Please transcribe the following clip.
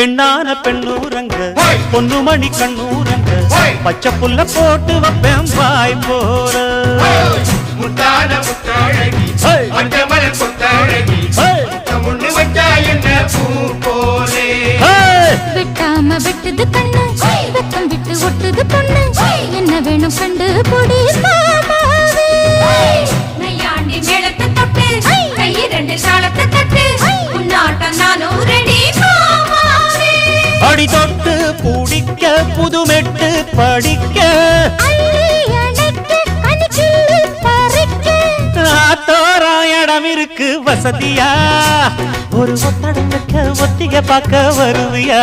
பெண்ணான பெண்ணூரங்க. பொண்ணு மணி கண்ணூரங்க. பச்சை புல்ல போட்டு வைப்பேன் வாய் போற. முத்தான முத்தழகி ஹோய். மஞ்சமல கொத்தழகி ஹோய். முன்னு வச்சா என்ன பூ போலே? ஹேய்! வெட்டாம வெட்டுது கண்ணு. வெக்கம் விட்டு ஒட்டுது பொண்ணு. என்ன வேணும் கண்டு பொடி. அடி தொட்டு பிடிக்க புதுமெட்டு படிக்க. ஆத்தோரா இடம் இருக்கு வசதியா? ஒரு ஒத்தடம் ஒத்திக பார்க்க வருவியா?